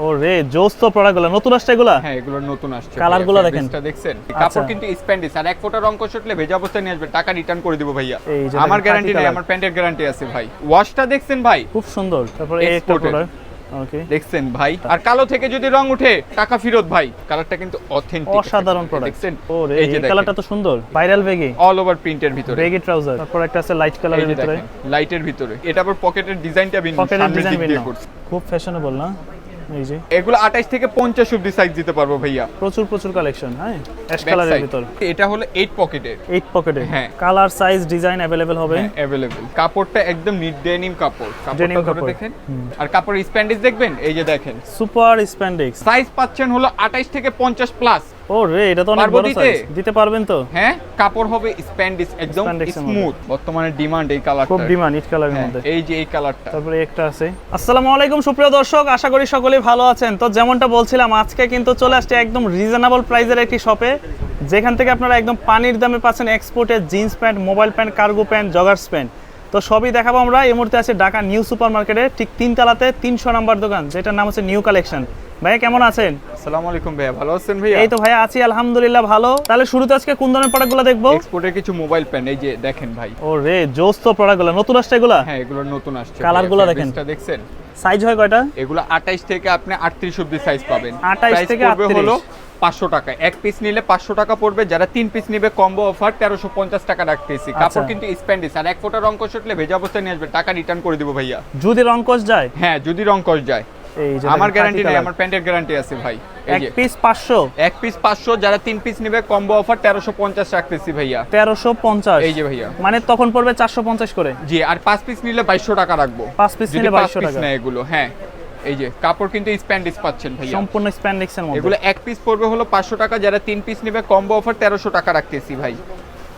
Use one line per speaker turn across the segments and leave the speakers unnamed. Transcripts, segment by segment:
ও রে জোস তো প্রোডাক্টগুলো নতুন আসছে এগুলা?
হ্যাঁ এগুলো নতুন আসছে।
Colour গুলো দেখেন।
ফেব্রিক্সটা দেখছেন?
আচ্ছা।
কাপড় কিন্তু স্প্যান্ডিস আর এক ফোঁটা রং কষটলে ভেজা অবস্থায় নিয়ে আসবে টাকা রিটার্ন করে দিব ভাইয়া। আমার গ্যারান্টি নেই আমার প্যান্টের গ্যারান্টি আছে ভাই। ওয়াশটা দেখছেন ভাই?
খুব সুন্দর। তারপরে এই একটা। প্রোডাক্ট ওকে
দেখছেন ভাই? আর কালো থেকে যদি রং উঠে টাকা ফেরত ভাই। কালারটা কিন্তু অথেন্টিক
অসাধারণ প্রোডাক্ট
দেখছেন?
ও
এই
কালারটা তো সুন্দর। ভাইরাল বেগে
অল ওভার প্রিন্টের ভিতরে।
বেগে ট্রাউজার তারপর একটা আছে লাইট কালারের ভিতরে।
লাইটের ভিতরে। এটা আবার পকেটের ডিজাইনটা ভিন্ন।
পকেটের ডিজাইন ভিন্ন। খুব ফ্যাশনেবল না? এই যে।
এগুলো 28 থেকে 50 অবধি সাইজ দিতে পারব ভাইয়া।
প্রচুর প্রচুর কালেকশন হ্যাঁ? অ্যাশ কালারের ভিতর।
এটা হলো 8 পকেটের
এইট পকেটের
হ্যাঁ।
কালার সাইজ ডিজাইন অ্যাভেলেবেল হবে।
अवेलेबल কাপড়টা একদম নিট ডেনিম কাপড়। কাপড়টা ধরে দেখেন। আর কাপড়ের স্প্যান্ডিস দেখবেন? এই যে দেখেন।
সুপার স্প্যান্ডেক্স
সাইজ পাচ্ছেন হলো 28 থেকে 50 প্লাস
ও রে এটা তো অনেক বড়? সাইজ দিতে পারবেন তো?
হ্যাঁ কাপড় হবে স্প্যান্ডিস একদম। স্মুথ বর্তমানে ডিমান্ড এই কালারটা
খুব ডিমান্ড ইট কালারের মধ্যে।
এই যে এই কালারটা
তারপরে একটা আছে। আসসালামু আলাইকুম সুপ্রিয় দর্শক আশা করি সকলেই ভালো আছেন। তো যেমনটা বলছিলাম আজকে কিন্তু চলে আসছে একদম রিজনেবল প্রাইসের একটি শপে যেখান থেকে আপনারা একদম পানির দামে পাচ্ছেন এক্সপোর্টের jeans pant mobile pant cargo pant joggers pant তো সবই দেখাবো আমরা। এই মুহূর্তে আছে ঢাকা নিউ সুপার মার্কেটে ঠিক তিন তালাতে তিনশো নাম্বার দোকান যেটার নাম হচ্ছে নিউ কালেকশন। ভাইয়া কেমন আছেন?
আসসালামু আলাইকুম ভাইয়া ভালো আছেন ভাইয়া?
এই তো ভাইয়া আছি আলহামদুলিল্লাহ ভালো। তাহলে শুরুতে আজকে কোন ধরনের প্রোডাক্টগুলো দেখব?
এক্সপোর্টের কিছু মোবাইল প্যান এই যে দেখেন ভাই।
ও রে জোস তো প্রোডাক্টগুলো নতুন আসছে এগুলা?
হ্যাঁ এগুলো নতুন আসছে
Colour গুলো দেখেন।
দেখেন দেখছেন?
সাইজ হয় কয়টা?
এগুলো 28 থেকে আপনি 38 অবধি সাইজ পাবেন।
28 থেকে
পড়বে
38
হলো 500 টাকা। এক পিস নিলে 500 টাকা পড়বে যারা তিন পিস নিবে কম্বো অফার 1350 টাকা রাখতেছি।
আচ্ছা।
কাপড় কিন্তু স্প্যান্ডিস আর এক ফোঁটা রং কষটলে ভেজা অবস্থায় নিয়ে আসবে টাকা রিটার্ন করে দিব ভাইয়া।
যদি রংকশ যায়?
হ্যাঁ যদি রং কষ যায়। আমার গ্যারান্টি নেই আমার প্যান্টের গ্যারান্টি আছে ভাই।
এক পিস পাঁচশো?
এক পিস 500 যারা তিন পিস নেবে কম্বো অফার 1350 রাখতেছি ভাইয়া।
তেরোশো পঞ্চাশ?
এই যে ভাইয়া।
মানে তখন পড়বে চারশো পঞ্চাশ করে?
জি আর পাঁচ পিস নিলে 2200 টাকা রাখব।
পাঁচ পিস নিলে
পাঁচ
বাইশশো
পিস
টাকা।
নেয় এগুলো হ্যাঁ। এই যে কাপড় কিন্তু স্প্যান্ডিস পাচ্ছেন ভাইয়া।
সম্পূর্ণ স্প্যান্ডেক্সের মধ্যে।
এগুলো এক পিস পড়বে হলো পাঁচশো টাকা যারা তিন পিস নেবে কম্বো অফার তেরোশো টাকা রাখতেছি ভাই।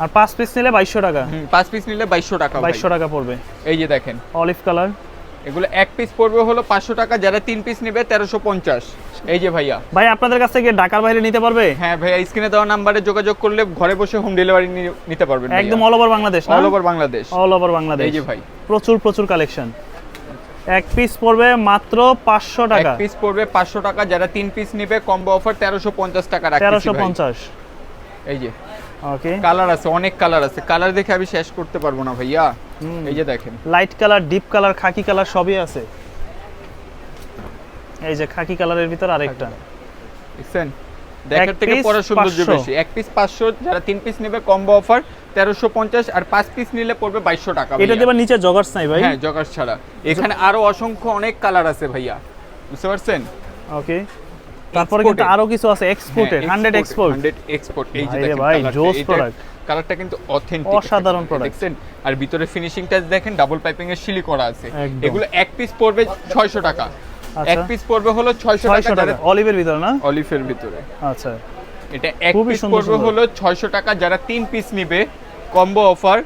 আর পাঁচ পিস নিলে বাইশশো টাকা।
হুম, পাঁচ পিস নিলে বাইশশো টাকা ভাই।
বাইশশো টাকা পড়বে।
এই যে দেখেন।
অলিভ কালার
এগুলো এক পিস পড়বে হলো পাঁচশো টাকা যারা তিন পিস নেবে তেরোশো পঞ্চাশ। এই যে ভাইয়া।
ভাই আপনাদের কাছ থেকে ঢাকার বাইরে নিতে পারবে?
হ্যাঁ ভাইয়া স্ক্রিনে দেওয়া নাম্বারে যোগাযোগ করলে ঘরে বসে হোম ডেলিভারি নিতে পারবেন
একদম all over Bangladesh
all over Bangladesh
all over Bangladesh
এই যে ভাই।
প্রচুর প্রচুর কালেকশন এক পিস পড়বে মাত্র পাঁচশো
এক
টাকা।
পিস পড়বে পাঁচশো টাকা যারা তিন পিস নেবে কম্বো অফার তেরোশো পঞ্চাশ টাকা রাখতেছি
তেরোশো পঞ্চাশ।
এই যে।
ওকে
কালার আছে অনেক কালার আছে। কালার দেখে আমি শেষ করতে পারব না ভাইয়া। এই যে দেখেন।
Light colour deep colour khaki colour সবই আছে। এই যে খাকি কালারের ভিতর আরেকটা।
দেখছেন? দেখার থেকে পড়ার সৌন্দর্য বেশি। এক পিস পাঁচশো যারা তিন পিস নেবে কম্বো অফার তেরোশো পঞ্চাশ আর পাঁচ পিস নিলে পড়বে বাইশশো টাকা
এটা দেবার নিচে জগার্স নাই ভাই।
হ্যাঁ জগার ছাড়া। এখানে আরও অসংখ্য অনেক কালার আছে ভাইয়া। বুঝতে পারছেন?
ওকে তারপরে কিন্তু আরও কিছু আছে exported hundred export
hundred export এই যে
ভাই রে
দেখেন
ভাই, জোস product।
কালারটা কিন্তু অথেন্টিক
অসাধারণ product।
দেখছেন? আর ভিতরে ফিনিশিংটা দেখেন ডাবল পাইপিং এর শিলি করা আছে। এগুলো এক পিস পড়বে 600 টাকা। এক পিস পড়বে হলো 600
ছয়শো
টাকা।
অলিভের ভিতরে না?
অলিভের ভিতরে।
আচ্ছা।
এটা এক পিস পড়বে হলো 600 টাকা যারা তিন পিস নিবে কম্বো অফার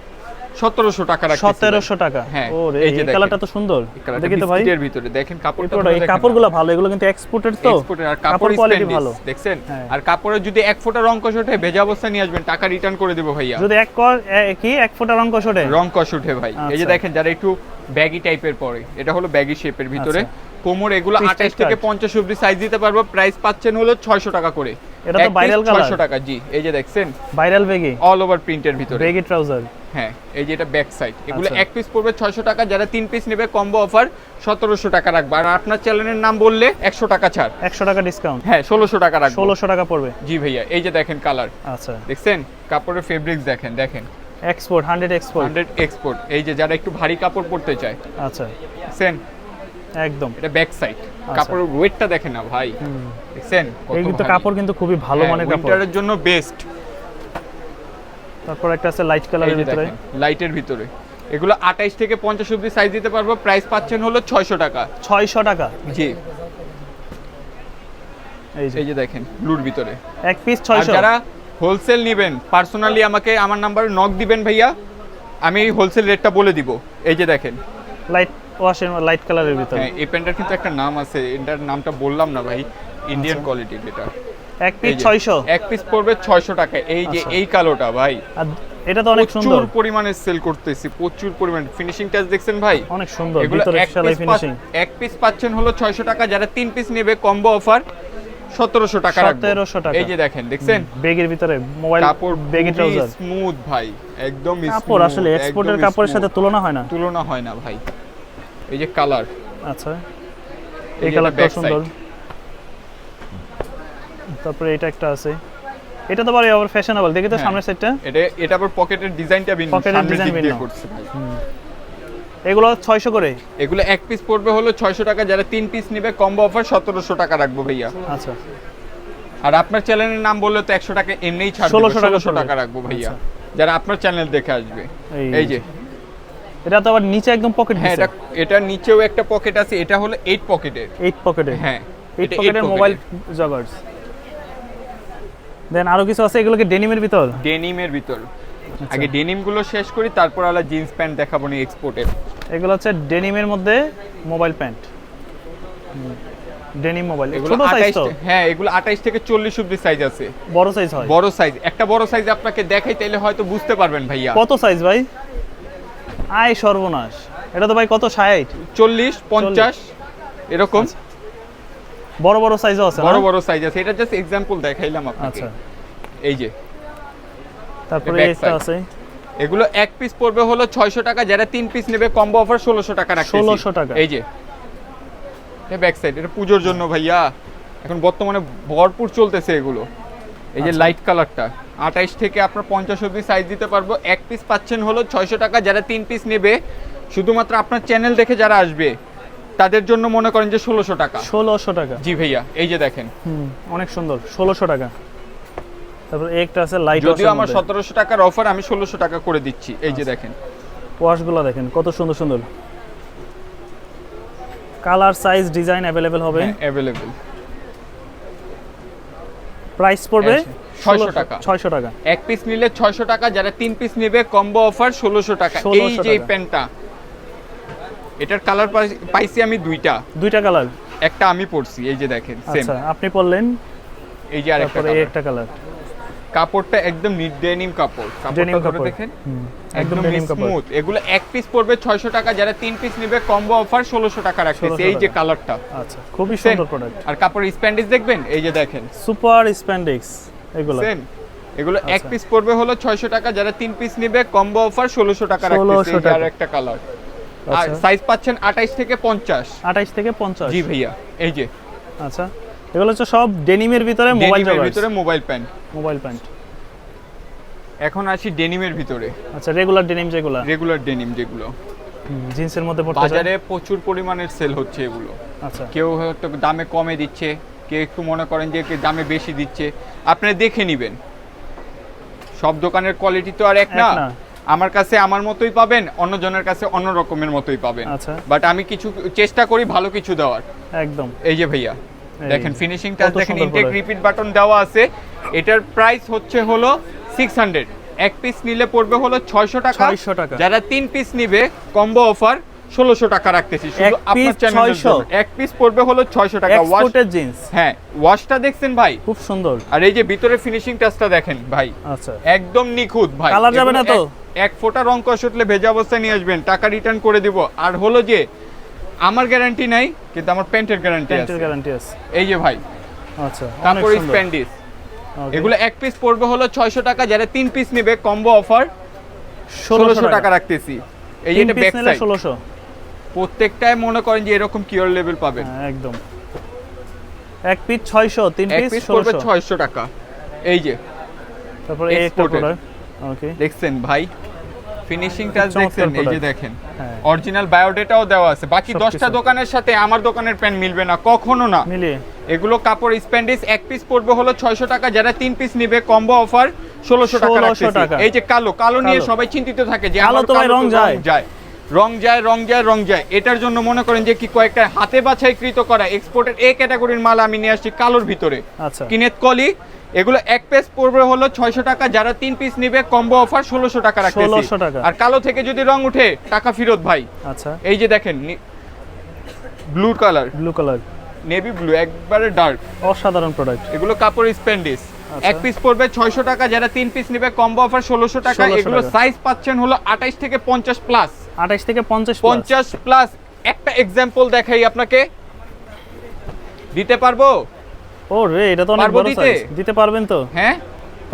1700 টাকা ভাই।
সতেরোশো টাকা?
হ্যাঁ,
ও
এই।
কালারটা তো সুন্দর। দেখি তো ভাই।
বিস্কিটের ভিতরে। দেখেন কাপড়টা
এই কাপড়গুলো ভালো এগুলো কিন্তু এক্সপোর্টেড তো।
এক্সপোর্টের আর
কাপড় কোয়ালিটি ভালো।
দেখছেন?
হ্যাঁ।
আর কাপড়ে যদি এক ফোঁটা রং কষ ওঠে ভেজা অবস্থায় নিয়ে আসবেন টাকা রিটার্ন করে দেবো ভাইয়া।
যদি এক কি এক ফোঁটা রং কষটে?
রং কষ ভাই। এই যে
আচ্ছা।
দেখেন যারা একটু ব্যাগি টাইপের পরে এটা হলো ব্যাগি শেপের ভিতরে। কোমর এগুলো
Piece
আঠাশ
type
থেকে
cut।
পঞ্চাশ অব্দি সাইজ দিতে পারব। প্রাইস পাচ্ছেন হলো ছয়শো টাকা করে।
এটা তো viral colour।
ছয়শো টাকা জি। এই যে দেখছেন?
ভাইরাল বেগে
অল ওভার প্রিন্টের ভিতরে।
বেগে ট্রাউজার
হ্যাঁ এই যে এটা ব্যাক সাইড এগুলো
আচ্ছা।
এক পিস পড়বে ছয়শো টাকা যারা তিন পিস নেবে কম্বো অফার সতেরোশো টাকা রাখবে। আর আপনার চ্যানেলের নাম বললে একশো টাকা ছাড়।
একশো টাকা ডিসকাউন্ট
হ্যাঁ ষোলোশো টাকা রাখব।
ষোলোশো টাকা পড়বে।
জি ভাইয়া এই যে দেখেন কালার
আচ্ছা।
দেখছেন? কাপড়ের ফেব্রিক্স দেখেন দেখেন।
Export hundred export
hundred export এই যে যারা একটু ভারী কাপড় পরতে চায়।
আচ্ছা।
দেখছেন?
একদম।
এটা ব্যাক সাইড কাপড়ের ওয়েটটা দেখেন না ভাই। দেখছেন?
এই কিন্তু কাপড় কিন্তু খুবই ভালো মানের কাপড়।
উইন্টারের জন্য বেস্ট
তারপর একটা আছে লাইট কালারের ভিতরে।
লাইটের ভিতরে। এগুলো 28 থেকে 50 অবধি সাইজ দিতে পারব প্রাইস পাচ্ছেন হলো 600 টাকা।
ছয়শো টাকা।
জি।
এই যে।
এই যে দেখেন ব্লুর ভিতরে।
এক পিস
আর
ছয়শো
যারা হোলসেল নেবেন পার্সোনালি আমাকে আমার নাম্বারে নক দিবেন ভাইয়া আমি হোলসেল রেটটা বলে দিব। এই যে দেখেন।
লাইট ওয়াশের লাইট কালারের ভিতরে।
হ্যাঁ এই প্যান্টটার কিন্তু একটা নাম আছে এটার নামটা বললাম না ভাই ইন্ডিয়ান কোয়ালিটির এটা।
এক পিস
যে,
ছয়শো।
এক পিস পড়বে 600 টাকা। এই যে
আচ্ছা।
এই কালোটা ভাই।
এটা তো অনেক সুন্দর।
প্রচুর পরিমাণে সেল করতেছি প্রচুর পরিমাণে। ফিনিশিং টাচ দেখছেন ভাই?
অনেক সুন্দর ভিতরে
এক
সেলাই ফিনিশিং
এক পিস পাচ্ছেন হলো 600 টাকা। যারা তিন পিস নেবে কম্বো অফার 1700 টাকা রাখব।
1700 টাকা।
এই যে দেখেন দেখছেন?
ব্যাগের ভিতরে মোবাইল
কাপড়
ব্যাগি ট্রাউজার।
স্মুথ ভাই। একদম
কাপড় আসলে এক্সপোর্টের কাপড়ের সাথে তুলনা হয় না।
তুলনা হয় না ভাই। এই যে কালার
আচ্ছা।
এই
কালারটা সুন্দর। তারপরে এটা একটা আছে। এটা তো বারে আবার ফ্যাশনেবল দেখি তো
হ্যাঁ।
সামনের সাইডটা
এটা এটা আবার পকেটের ডিজাইনটা ভিন্ন দিক দিয়ে
ভিন্ন।
করছে।
এগুলো 600 করে?
এগুলো এক পিস পড়বে হলো 600 টাকা যারা তিন পিস নেবে কম্বো অফার 1700 টাকা রাখব ভাইয়া।
আচ্ছা।
আর আপনার চ্যানেলের নাম বললে তো 100 টাকা এমনিই ছাড়
1600 টাকা
1600 টাকা রাখব ভাইয়া।
আচ্ছা।
যারা আপনার চ্যানেল দেখে আসবে।
এই
যে।
এটা তো আবার নিচে একদম পকেট
হ্যাঁ এটা এটা নিচেও একটা পকেট আছে এটা হলো 8 পকেটের
8 পকেটের
হ্যাঁ
8
এটা
পকেটের মোবাইল জগার্স দেন আরও কিছু আছে? এগুলো কি ডেনিমের ভিতর?
ডেনিমের ভিতর।
আচ্ছা।
আগে ডেনিমগুলো শেষ করি তারপর আলা জিন্স প্যান্ট দেখাবো নি এক্সপোর্টের
এগুলো হচ্ছে ডেনিমের মধ্যে মোবাইল প্যান্ট ডেনিম মোবাইল
এগুলো
ছোট সাইজ
28
তো।
হ্যাঁ এগুলো 28 থেকে 40 অবধি সাইজ আছে।
বড় সাইজ হয়।
বড় সাইজ একটা বড় সাইজ আপনাকে দেখাই তাইলে হয়তো বুঝতে পারবেন ভাইয়া।
কত সাইজ ভাই? আয় সর্বনাশ। এটা তো ভাই কত? 60
চল্লিশ পঞ্চাশ এরকম।
বড় বড় সাইজও আছে
বড় বড় সাইজ আছে। এটা জাস্ট এক্সাম্পল দেখাইলাম আপনাকে।
আচ্ছা।
এই যে।
তারপরে
side।
আছে।
এগুলো এক পিস পড়বে হলো ছয়শো টাকা। যারা তিন পিস নেবে কম্বো অফার ষোলোশো টাকা রাখছে
1600 টাকা।
এই যে। ব্যাক সাইড এটা পুজোর জন্য ভাইয়া। এখন বর্তমানে ভরপুর চলতেছে এগুলো। এই যে
আচ্ছা।
লাইট কালারটা আঠাইশ থেকে আপনার পঞ্চাশ অব্দি সাইজ দিতে পারব। এক পিস পাচ্ছেন হলো ছয়শো টাকা। যারা তিন পিস নেবে শুধুমাত্র আপনার চ্যানেল দেখে যারা আসবে তাদের জন্য মনে করেন যে ষোলোশো টাকা।
1600 টাকা।
জি ভাইয়া এই যে দেখেন।
হুম অনেক সুন্দর 1600 টাকা। তারপর একটা আছে লাইট
যদিও আমার সতেরোশো টাকার অফার আমি ষোলোশো টাকা করে দিচ্ছি। এই যে দেখেন।
ওয়াশগুলো দেখেন কত সুন্দর সুন্দর। কালার সাইজ ডিজাইন অ্যাভেলেবেল হবে।
হ্যাঁ অ্যাভেলেবেল
প্রাইস পড়বে
হ্যাঁ, 600 টাকা।
600 টাকা।
এক পিস নিলে ছয়শো টাকা যারা তিন পিস নেবে কম্বো অফার ষোলোশো টাকা।
1600
এই যে প্যান্টটা এটার কালার পাইছি আমি দুইটা।
দুইটা কালার
একটা আমি পরছি এই যে দেখেন সেম
আচ্ছা আপনি পড়লেন
এই যে আরেকটা
এই একটা কালার
কাপড়টা একদম নিট ডেনিম কাপড়। কাপড়টা দেখেন একদম
ডেনিম কাপড়।
স্মুথ এগুলো এক পিস পড়বে ছয়শো টাকা যারা তিন পিস নেবে কম্বো অফার ষোলোশো টাকা রাখতেছে এই যে কালারটা
আচ্ছা খুবই সুন্দর প্রোডাক্ট
আর কাপড়ের স্প্যান্ডিস দেখবেন? এই যে দেখেন।
সুপার স্প্যান্ডেক্স এগুলো।
সেম এগুলো এক। পিস পড়বে হলো ছয়শো টাকা যারা তিন পিস নেবে কম্বো অফার ষোলোশো টাকা রাখতেছে
1600
আর একটা কালার আর
আচ্ছা।
সাইজ পাচ্ছেন আঠাইশ থেকে পঞ্চাশ।
28 থেকে 50
জি ভাইয়া এই যে।
আচ্ছা এগুলো হচ্ছে সব ডেনিমের ভিতরে মোবাইল
ডেনিমের ভিতরে মোবাইল প্যান্ট
মোবাইল প্যান্ট
এখন আসি ডেনিমের ভিতরে।
আচ্ছা রেগুলার ডেনিম যেগুলো?
রেগুলার ডেনিম যেগুলো।
জিন্সের মধ্যে পড়তে
বাজারে প্রচুর পরিমাণের সেল হচ্ছে এগুলো।
আচ্ছা।
কেউ হয়তো দামে কমে দিচ্ছে কেউ একটু মনে করেন যে দামে বেশি দিচ্ছে। আপনি দেখে নেবেন। সব দোকানের কোয়ালিটি তো আর
এক না।
আমার কাছে আমার মতোই পাবেন অন্য জনের কাছে অন্য রকমের মতোই পাবেন।
আচ্ছা।
বাট আমি কিছু চেষ্টা করি ভালো কিছু দেওয়ার।
একদম।
এই যে ভাইয়া দেখেন ফিনিশিং টাচ দেখেন ইনটেক রিপিট বাটন দেওয়া আছে। এটার প্রাইস হচ্ছে হলো সিক্স হান্ড্রেড এক পিস নিলে পড়বে হলো ছয়শো টাকা।
600 টাকা।
যারা তিন পিস নিবে কম্বো অফার ষোলোশো টাকা রাখতেছি। শুধু আপনার
piece
চ্যানেলের
600
জন্য। এক পিস পড়বে হলো ছয়শো টাকা। ওয়াশ
এক্সপোর্টেড জিন্স
হ্যাঁ ওয়াশটা দেখছেন ভাই?
খুব সুন্দর।
আর এই যে ভিতরে ফিনিশিং টাচটা দেখেন ভাই।
আচ্ছা।
একদম নিখুঁত ভাই।
Colour যাবে না তো?
এক- ফোঁটা রং কষ উঠলে ভেজা অবস্থায় নিয়ে আসবেন টাকা রিটার্ন করে দিব। আর হলো যে আমার গ্যারান্টি নাই কিন্তু আমার প্যান্টের গ্যারান্টি
প্যান্টের
আছে।
গ্যারান্টি আছে।
এই যে ভাই
আচ্ছা
কাপড় স্প্যান্ডিস এগুলো এক পিস পড়বে হলো ছয়শো টাকা যারা তিন পিস নেবে কম্বো অফার
1600
ষোলোশো টাকা। রাখতেছি। এই যে এটা ব্যাক সাইড
1600
প্রত্যেকটাই মনে করেন যে এরকম কিওর লেভেল পাবেন।
হ্যাঁ, একদম। এক পিস 600 তিন
এক
পিস
পিস পড়বে
1600
ছয়শো টাকা। এই যে
তারপর এই একটা। ওকে
দেখছেন ভাই ফিনিশিং টাচ দেখছেন এই যে দেখেন।
হ্যাঁ।
অরিজিনাল বায়োডেটাও দেওয়া আছে। বাকি
সবকিছু।
দশটা দোকানের সাথে আমার দোকানের প্যান্ট মিলবে না কখনো না।
মিলে
এগুলো কাপড় স্প্যান্ডিস এক পিস পড়বে হলো ছয়শো টাকা যারা তিন পিস নিবে কম্বো অফার ষোলোশো টাকা
1600 টাকা।
এই যে কালো কালো নিয়ে সবাই চিন্তিত থাকে যে
কালো তো রং যায়।
রং যায় রং যায় রং যায়। এটার জন্য মনে করেন যে কি কয়েকটা হাতে বাছাইকৃত করা এক্সপোর্টের এ ক্যাটাগরির মাল আমি নিয়ে আসছি কালোর ভিতরে।
আচ্ছা।
কিনেত কলি এগুলো এক পিস পড়বে হলো ছয়শো টাকা যারা তিন পিস নিবে কম্বো অফার ষোলোশো টাকা রাখতেছি।
1600 টাকা।
আর কালো থেকে যদি রং উঠে টাকা ফেরত ভাই।
আচ্ছা।
এই যে দেখেন blue colour
blue colour
navy blue একবারে ডার্ক
অসাধারণ প্রোডাক্ট
এগুলো কাপড় স্প্যান্ডিস এক পিস পড়বে ছয়শো টাকা যারা তিন পিস নেবে কম্বো অফার ষোলোশো টাকা এগুলো সাইজ পাচ্ছেন হলো আঠাইশ থেকে পঞ্চাশ প্লাস
আঠাইশ থেকে পঞ্চাশ plus।
পঞ্চাশ প্লাস একটা এক্সাম্পল দেখাই আপনাকে। দিতে পারব?
ও রে এটা তো অনেক বড়
দিতে?
দিতে পারবেন তো?
হ্যাঁ।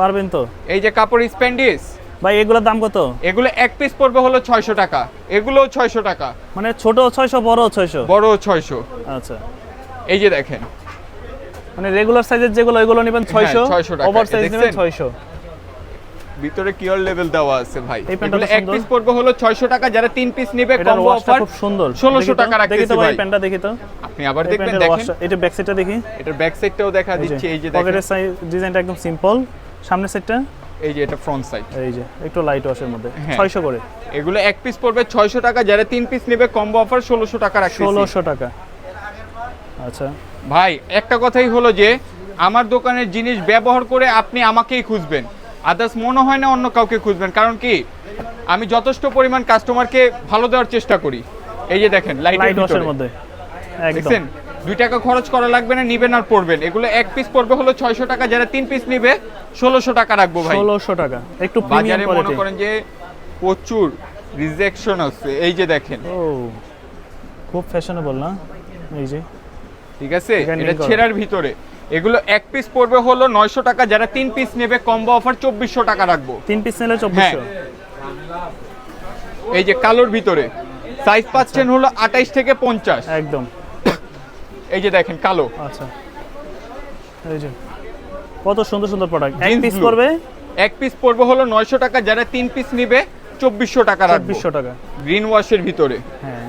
পারবেন তো?
এই যে কাপড় স্প্যান্ডিস
ভাই এগুলোর দাম কত?
এগুলো এক পিস পড়বে হলো ছয়শো টাকা। এগুলোও ছয়শো টাকা।
মানে ছোট ছয়শো বড় ছয়শো?
বড় ছয়শো।
আচ্ছা।
এই যে দেখেন।
মানে রেগুলার সাইজের যেগুলো ওইগুলো নেবেন ছয়শো
600 টাকা।
ওভার সাইজ নেবেন ছয়শো।
ভিতরে কিওর লেভেল দেওয়া আছে ভাই। এগুলো এক পিস পড়বে হলো ছয়শো টাকা যারা তিন পিস নেবে কম্বো
ওয়াশটা
অফার
খুব সুন্দর।
1600
দেখি তো,
টাকা রাখতেছি
ভাই। প্যান্টটা দেখি তো।
আপনি আবার দেখবেন দেখেন।
এটা ব্যাক সাইডটা দেখি।
এটার ব্যাক সাইডটাও দেখা দিচ্ছি এই যে দেখেন।
পকেটের সাইজ ডিজাইনটা একদম সিম্পল সামনের সাইডটা
এই যে এটা ফ্রন্ট সাইড
এই যে একটু লাইট ওয়াশের মধ্যে।
হ্যাঁ।
ছয়শো করে।
এগুলো এক পিস পড়বে ছয়শো টাকা যারা তিন পিস নেবে কম্বো অফার ষোলোশো টাকা রাখছি
ষোলোশো টাকা। আচ্ছা।
ভাই একটা কথাই হলো যে আমার দোকানের জিনিস ব্যবহার করে আপনি আমাকেই খুঁজবেন। আদার্স মনে হয় না অন্য কাউকে খুঁজবেন। কারণ কি? আমি যথেষ্ট পরিমাণ কাস্টমারকে ভালো দেওয়ার চেষ্টা করি। এই যে দেখেন
লাইট মধ্যে।
দেখছেন? দুই টাকা খরচ করা লাগবে না নিবেন আর পড়বেন এগুলো এক পিস পড়বে হলো ছয়শো টাকা যারা তিন পিস নিবে ষোলোশো টাকা রাখব ভাই।
ষোলোশো টাকা। একটু
বাজারে মনে করেন যে প্রচুর রিজেকশন আছে। এই যে দেখেন।
ও খুব ফ্যাশনেবল না? এই যে।
ঠিক আছে? এটা ছেঁড়ার ভিতরে। এগুলো এক পিস পড়বে হলো নয়শো টাকা। যারা তিন পিস নেবে কম্বো অফার চব্বিশশো টাকা রাখব।
তিন পিস নিলে চব্বিশশো।
এই যে কালোর ভিতরে সাইজ পাচ্ছেন হলো আঠাইশ থেকে পঞ্চাশ।
একদম।
এই যে দেখেন কালো।
আচ্ছা। এই যে কত সুন্দর সুন্দর প্রোডাক্ট এক পিস পড়বে?
এক পিস পড়বে হলো নয়শো টাকা। যারা তিন পিস নিবে চব্বিশশো টাকা রাখব।
চব্বিশশো টাকা।
গ্রিন ওয়াশের ভিতরে।
হ্যাঁ।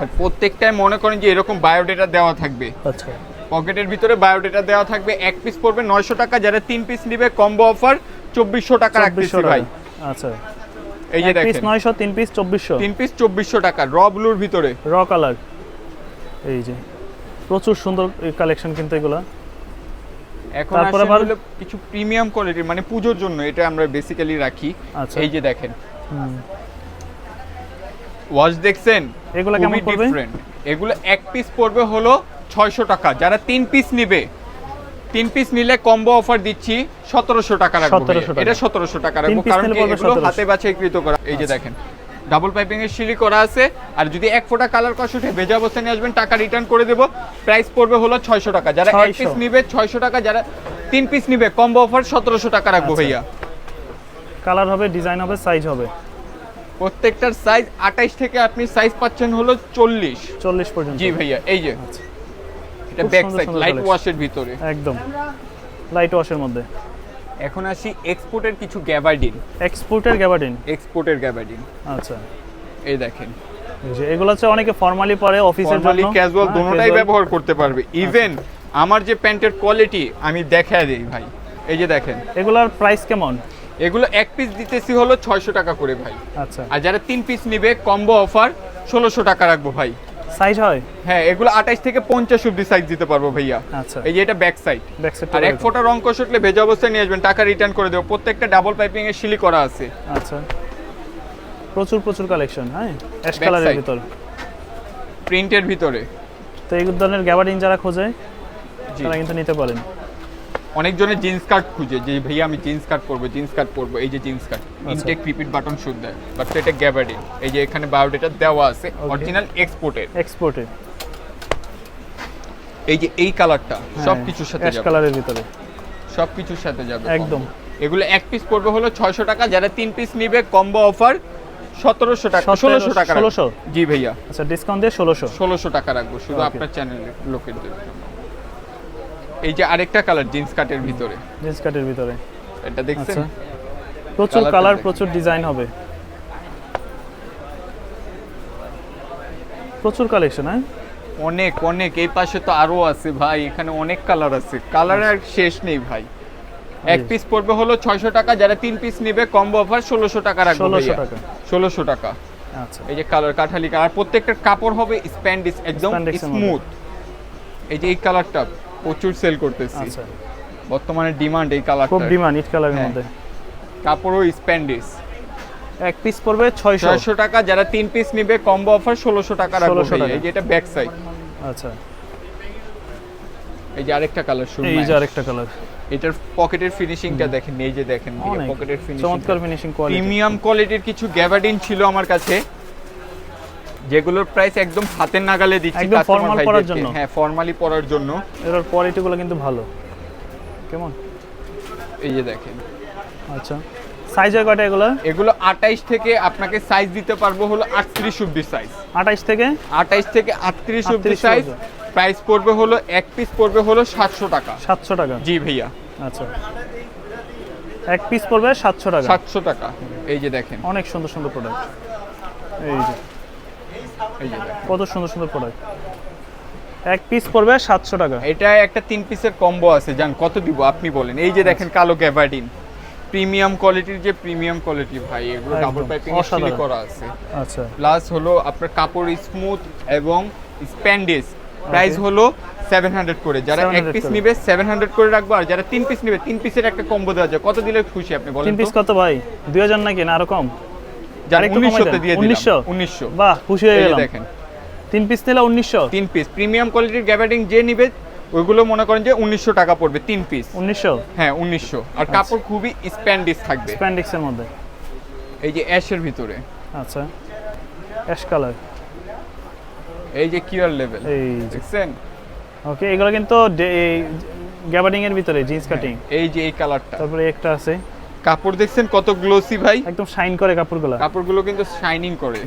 আর প্রত্যেকটাই মনে করেন যে এরকম বায়োডেটা দেওয়া থাকবে।
আচ্ছা।
পকেটের ভিতরে বায়োডেটা দেওয়া থাকবে এক পিস পড়বে নয়শো টাকা যারা তিন পিস নিবে কম্বো অফার চব্বিশশো টাকা রাখতেছি ভাই।
আচ্ছা।
এই যে দেখেন।
নয়শো তিন পিস চব্বিশশো।
তিন পিস চব্বিশশো টাকা র ব্লুর ভিতরে।
র কালার এই যে। প্রচুর সুন্দর কালেকশন কিন্তু এগুলা।
এখন
তারপর আবার-
কিছু প্রিমিয়াম কোয়ালিটির মানে পুজোর জন্য এটা আমরা বেসিক্যালি রাখি।
আচ্ছা।
এই যে দেখেন।
হুম।
ওয়াচ দেখছেন?
এগুলা কেমন পড়বে?
এগুলো এক পিস পড়বে হলো ছয়শো টাকা। যারা তিন পিস নিবে তিন পিস নিলে কম্বো অফার দিচ্ছি সতেরোশো টাকা রাখব
1700।
এটা সতেরোশো টাকা রাখব। কারণ কি এগুলো
1700
হাতে বাছাইকৃত করা। এই যে দেখেন ডাবল পাইপিং এর সিলি করা আছে। আর যদি এক ফোঁটা কালার কষ উঠে ভেজা অবস্থায় নিয়ে আসবেন টাকা রিটার্ন করে দেবো। প্রাইস পড়বে হলো ছয়শো টাকা। যারা এক পিস নিবে ছয়শো টাকা যারা তিন পিস নিবে কম্বো অফার সতেরোশো টাকা রাখব
আচ্ছা।
ভাইয়া।
কালার হবে ডিজাইন হবে সাইজ হবে।
প্রত্যেকটার সাইজ আঠাইশ থেকে আপনি সাইজ পাচ্ছেন হলো চল্লিশ।
চল্লিশ পর্যন্ত।
জি ভাইয়া এই যে। এটা ব্যাক সাইড লাইট। ওয়াশের ভিতরে।
একদম। লাইট ওয়াশের মধ্যে।
এখন আসি এক্সপোর্টের কিছু গ্যাবার্ডিন
এক্সপোর্টের গ্যাবার্ডিন
এক্সপোর্টের গ্যাবার্ডিন
আচ্ছা।
এই দেখেন।
এই যে এগুলো হচ্ছে অনেকে ফর্মালি পরে অফিসের জন্য।
ফর্মালি ক্যাজুয়াল দুটোটাই ব্যবহার করতে পারবে। ইভেন আমার যে প্যান্টের কোয়ালিটি আমি দেখায় দিই ভাই। এই যে দেখেন।
এগুলার প্রাইস কেমন?
এগুলো এক পিস দিতেছি হলো ছয়শো টাকা করে ভাই।
আচ্ছা।
আর যারা তিন পিস নিবে কম্বো অফার ষোলোশো টাকা রাখব ভাই।
সাইজ হয়?
হ্যাঁ এগুলো আঠাইশ থেকে পঞ্চাশ অব্দি সাইজ দিতে পারব ভাইয়া।
আচ্ছা।
এই যে এটা ব্যাক সাইড
ব্যাক সাইড
আর এক ফোঁটা রং কষ উঠলে ভেজা অবস্থায় নিয়ে আসবেন টাকা রিটার্ন করে দেবো। প্রত্যেকটা ডাবল পাইপিং এর সিলি করা আছে।
আচ্ছা। প্রচুর প্রচুর কালেকশন হ্যাঁ? অ্যাশ কালারের ভিতর।
প্রিন্টের ভিতরে।
তো এই ধরনের গ্যাবার্ডিন যারা খোঁজে। তারা কিন্তু নিতে পারেন।
অনেকজনের জিন্স কার্ড খুঁজে যে ভাইয়া আমি জিন্স কার্ড পরবো জিন্স কার্ড পরবো এই যে জিন্স
আচ্ছা।
ইনটেক রিপিট বাটন শুট দেয় বাট এটা গ্যাবার্ডিন এই যে এখানে বায়োডেটা দেওয়া আছে অরিজিনাল এক্সপোর্টের
এক্সপোর্টে
এই যে এই কালারটা সব কিছুর সাথে যাবে।
কালারের ভিতরে।
সব কিছুর সাথে যাবে
একদম।
এগুলো এক পিস পড়বে হলো ছয়শো টাকা যারা তিন পিস নিবে কম্বো অফার সতেরোশো টাকা
1700
ষোলোশো টাকা রাখব।
1600?
জি ভাইয়া।
আচ্ছা ডিসকাউন্ট দিয়ে ষোলোশো।
ষোলোশো টাকা রাখব শুধু আপনার চ্যানেলের লোকেদের জন্য। এই যে আরেকটা কালার জিন্স কাটের ভিতরে।
জিন্স কাটের ভিতরে।
এটা দেখছেন?
আচ্ছা। প্রচুর কালার প্রচুর ডিজাইন হবে। প্রচুর কালেকশন হ্যাঁ?
অনেক অনেক। এই পাশে তো আরও আছে ভাই এখানে অনেক কালার আছে। কালার আর শেষ নেই ভাই। এক পিস পড়বে হলো ছয়শো টাকা যারা তিন পিস নেবে কম্বো অফার ষোলোশো টাকা রাখব
1600 টাকা।
ষোলোশো টাকা।
আচ্ছা।
এই যে কালার কাঠালি কালার আর প্রত্যেকটার কাপড় হবে স্প্যান্ডিস একদম। স্মুথ এই যে এই কালারটা প্রচুর সেল করতেছি।
আচ্ছা।
বর্তমানে ডিমান্ড এই
খুব ডিমান্ড ইট কালারের
হ্যাঁ।
মধ্যে।
কাপড়ও স্প্যান্ডিস
এক পিস পড়বে ছয়শো।
ছয়শো টাকা যারা তিন পিস নেবে কম্বো অফার ষোলোশো টাকা রাখব
1600 টাকা।
এই যে এটা ব্যাক সাইড
আচ্ছা।
এই যে আরেকটা কালার শুরু
এই যে আরেকটা কালার
এটার পকেটের ফিনিশিংটা দেখেন এই যে দেখেন পকেটের ফিনিশিং
চমৎকার ফিনিশিং কোয়ালিটি
প্রিমিয়াম কোয়ালিটির কিছু গ্যাবার্ডিন ছিল আমার কাছে। যেগুলোর প্রাইস একদম হাতের নাগালে দিচ্ছি
একদম
ভাইদেরকে।
পরার জন্য।
হ্যাঁ ফর্মালি পরার জন্য।
এর কোয়ালিটিগুলো কিন্তু ভালো। কেমন?
এই যে দেখেন।
আচ্ছা। সাইজ হয় কয়টা এগুলো?
এগুলো আটাইশ থেকে আপনাকে সাইজ দিতে পারব হলো আটত্রিশ অব্দি সাইজ
আঠাইশ থেকে?
আটাইশ থেকে আটত্রিশ অব্দি
38
সাইজ
পর্যন্ত।
প্রাইস পড়বে হলো এক পিস পড়বে হলো সাতশো টাকা।
সাতশো টাকা।
জি ভাইয়া।
আচ্ছা। এক পিস পড়বে সাতশো টাকা।
সাতশো টাকা। এই যে দেখেন।
অনেক সুন্দর সুন্দর প্রোডাক্ট এই যে। কত সুন্দর সুন্দর প্রোডাক্ট এক পিস পড়বে সাতশো টাকা।
এটা একটা তিন পিসের কম্বো আছে জান কত দিব আপনি বলেন। এই যে দেখেন কালো গ্যাবার্ডিন প্রিমিয়াম কোয়ালিটির যে প্রিমিয়াম কোয়ালিটি ভাই এগুলো ডাবল পাইপিং
অসাধারণ।
করা আছে।
আচ্ছা।
প্লাস হলো আপনার কাপড় স্মুথ এবং স্প্যান্ডেজ প্রাইস হলো সেভেন হান্ড্রেড করে। যারা এক পিস। নিবে সেভেন হান্ড্রেড করে রাখব আর যারা তিন পিস নিবে তিন পিসের একটা কম্বো দেওয়া যায়। কত দিলে খুশি আপনি বলেন
তিন পিস কত ভাই? দুই হাজার নাকি না আরও কম?
যারা
আরেকটু কমাই
উনিশশোতে
দেন।
দিয়ে
1900?
উনিশশো? উনিশশো।
বাহ খুশি হয়ে গেলাম।
দেখেন।
তিন পিস নিলে উনিশশো?
তিন পিস প্রিমিয়াম কোয়ালিটির গ্যাবার্ডিং যে নিবে ওইগুলো মনে করেন যে উনিশশো টাকা পড়বে তিন পিস
উনিশশো?
হ্যাঁ উনিশশো। আর
আচ্ছা।
কাপড় খুবই স্প্যান্ডিস থাকবে।
স্প্যান্ডিক্সের মধ্যে।
এই যে অ্যাশের ভিতরে।
আচ্ছা। অ্যাশ কালার
এই যে কিউআর লেভেল দেখছেন?
ওকে এগুলো কিন্তু গ্যাবার্ডিং এর ভিতরে জিন্স কাটিং
এই যে এই কালারটা
তারপরে একটা আছে।
কাপড় দেখছেন কত গ্লোসি ভাই?
একদম শাইন করে কাপড়গুলো।
কাপড়গুলো কিন্তু শাইনিং করে।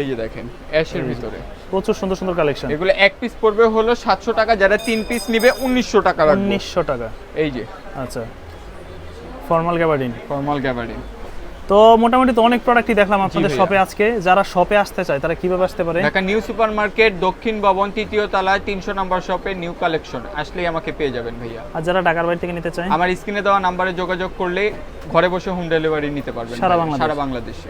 এই যে দেখেন অ্যাশের ভিতরে।
প্রচুর সুন্দর সুন্দর কালেকশন
এগুলো এক পিস পড়বে হলো সাতশো টাকা যারা তিন পিস নিবে উনিশশো টাকা রাখব।
উনিশশো টাকা।
এই যে।
আচ্ছা। ফর্মাল গ্যাবার্ডিন
ফর্মাল গ্যাবার্ডিং
তো মোটামুটি তো অনেক প্রোডাক্টই দেখলাম আপনাদের শপে আজকে। যারা শপে আসতে চায় তারা কীভাবে আসতে পারে?
ঢাকা নিউ সুপার মার্কেট দক্ষিণ ভবন তৃতীয় তলায় তিনশো নম্বর শপে নিউ কালেকশন আসলেই আমাকে পেয়ে যাবেন ভাইয়া।
আর যারা ঢাকার বাড়ি থেকে নিতে চায়?
আমার স্ক্রিনে দেওয়া নাম্বারে যোগাযোগ করলে ঘরে বসে হোম ডেলিভারি নিতে পারবেন। সারা বাংলাদেশে।